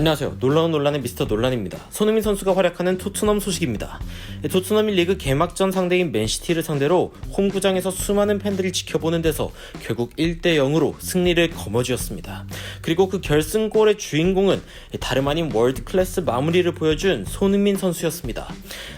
안녕하세요. 놀라운 논란의 미스터 논란입니다. 손흥민 선수가 활약하는 토트넘 소식입니다. 토트넘이 리그 개막전 상대인 맨시티를 상대로 홈구장에서 수많은 팬들을 지켜보는 데서 결국 1대 0으로 승리를 거머쥐었습니다. 그리고 그 결승골의 주인공은 다름 아닌 월드 클래스 마무리를 보여준 손흥민 선수였습니다.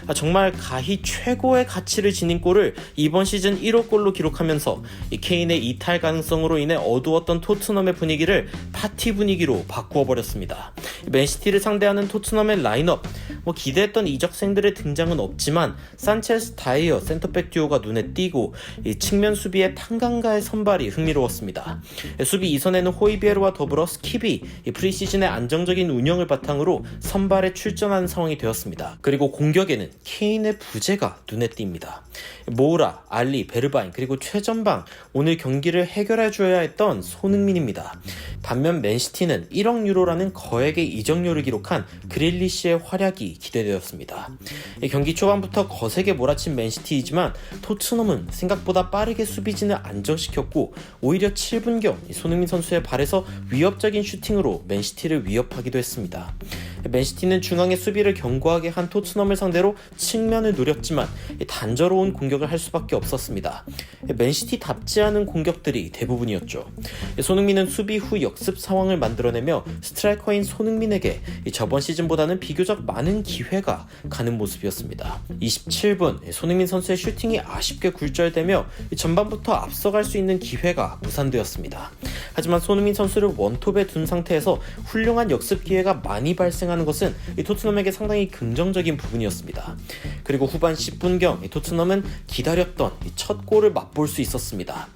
아, 정말 가히 최고의 가치를 지닌 골을 이번 시즌 1호 골로 기록하면서 이 케인의 이탈 가능성으로 인해 어두웠던 토트넘의 분위기를 파티 분위기로 바꾸어 버렸습니다. 맨시티를 상대하는 토트넘의 라인업 뭐 기대했던 이적생들의 등장은 없지만 산체스 다이어 센터백 듀오가 눈에 띄고 이 측면 수비의 탄강가의 선발이 흥미로웠습니다. 수비 이선에는 호이비에르와 더불어 스킵이 이 프리시즌의 안정적인 운영을 바탕으로 선발에 출전하는 상황이 되었습니다. 그리고 공격에는 케인의 부재가 눈에 띕니다. 모우라, 알리, 베르바인 그리고 최전방 오늘 경기를 해결해 줘야 했던 손흥민입니다. 반면 맨시티는 1억 유로라는 거액의 이적료를 기록한 그릴리시의 활약이 기대되었습니다. 경기 초반부터 거세게 몰아친 맨시티이지만 토트넘은 생각보다 빠르게 수비진을 안정시켰고 오히려 7분경 손흥민 선수의 발에서 위협적인 슈팅으로 맨시티를 위협하기도 했습니다. 맨시티는 중앙의 수비를 견고하게 한 토트넘을 상대로 측면을 노렸지만 단조로운 공격을 할 수밖에 없었습니다. 맨시티답지 않은 공격들이 대부분이었죠. 손흥민은 수비 후 역습 상황을 만들어내며 스트라이커인 손흥민에게 저번 시즌보다는 비교적 많은 기회가 가는 모습이었습니다. 27분 손흥민 선수의 슈팅이 아쉽게 굴절되며 전반부터 앞서갈 수 있는 기회가 무산되었습니다. 하지만 손흥민 선수를 원톱에 둔 상태에서 훌륭한 역습 기회가 많이 발생 하는 것은 토트넘에게 상당히 긍정적인 부분이었습니다. 그리고 후반 10분경 토트넘은 기다렸던 첫 골을 맛볼 수 있었습니다.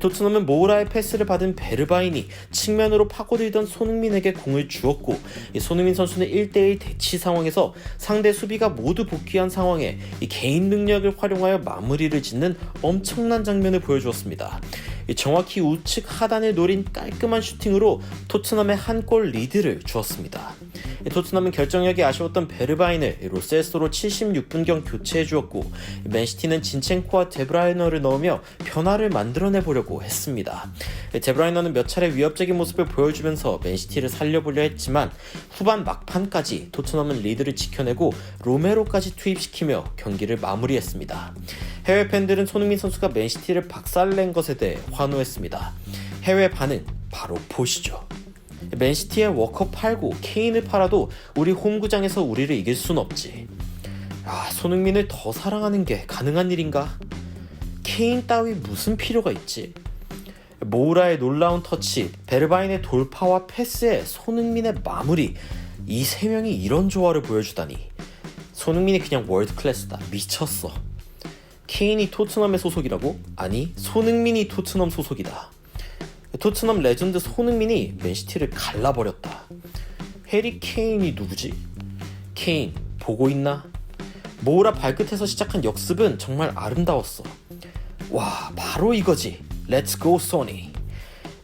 토트넘은 모우라의 패스를 받은 베르바인이 측면으로 파고들던 손흥민에게 공을 주었고 손흥민 선수는 1대1 대치 상황에서 상대 수비가 모두 복귀한 상황에 개인 능력을 활용하여 마무리를 짓는 엄청난 장면을 보여주었습니다. 정확히 우측 하단을 노린 깔끔한 슈팅으로 토트넘의 한 골 리드를 주었습니다. 토트넘은 결정력이 아쉬웠던 베르바인을 로셀소로 76분경 교체해 주었고 맨시티는 진첸코와 데브라이너를 넣으며 변화를 만들어내 보려고 했습니다. 데브라이너는 몇 차례 위협적인 모습을 보여주면서 맨시티를 살려보려 했지만 후반 막판까지 토트넘은 리드를 지켜내고 로메로까지 투입시키며 경기를 마무리했습니다. 해외 팬들은 손흥민 선수가 맨시티를 박살낸 것에 대해 환호했습니다. 해외 반응 바로 보시죠. 맨시티에 워커 팔고 케인을 팔아도 우리 홈구장에서 우리를 이길 순 없지. 아, 손흥민을 더 사랑하는 게 가능한 일인가? 케인 따위 무슨 필요가 있지? 모우라의 놀라운 터치, 베르바인의 돌파와 패스에 손흥민의 마무리, 이 세 명이 이런 조화를 보여주다니. 손흥민이 그냥 월드 클래스다. 미쳤어. 케인이 토트넘의 소속이라고? 아니, 손흥민이 토트넘 소속이다. 토트넘 레전드 손흥민이 맨시티를 갈라버렸다. 해리 케인이 누구지? 케인, 보고 있나? 모우라 발끝에서 시작한 역습은 정말 아름다웠어. 와, 바로 이거지. 렛츠 고 소니.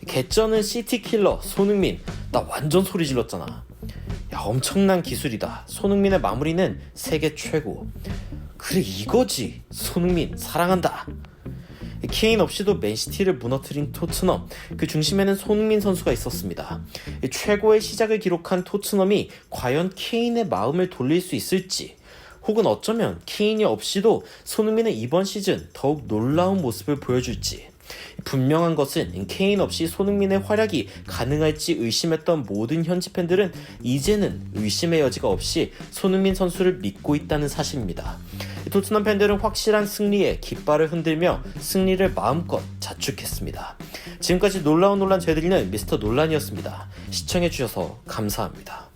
개쩌는 시티킬러 손흥민. 나 완전 소리 질렀잖아. 야, 엄청난 기술이다. 손흥민의 마무리는 세계 최고. 그래, 이거지. 손흥민, 사랑한다. 케인 없이도 맨시티를 무너뜨린 토트넘 그 중심에는 손흥민 선수가 있었습니다. 최고의 시작을 기록한 토트넘이 과연 케인의 마음을 돌릴 수 있을지 혹은 어쩌면 케인이 없이도 손흥민은 이번 시즌 더욱 놀라운 모습을 보여줄지 분명한 것은 케인 없이 손흥민의 활약이 가능할지 의심했던 모든 현지 팬들은 이제는 의심의 여지가 없이 손흥민 선수를 믿고 있다는 사실입니다. 토트넘 팬들은 확실한 승리에 깃발을 흔들며 승리를 마음껏 자축했습니다. 지금까지 놀라운 논란 제드리는 미스터 논란이었습니다. 시청해주셔서 감사합니다.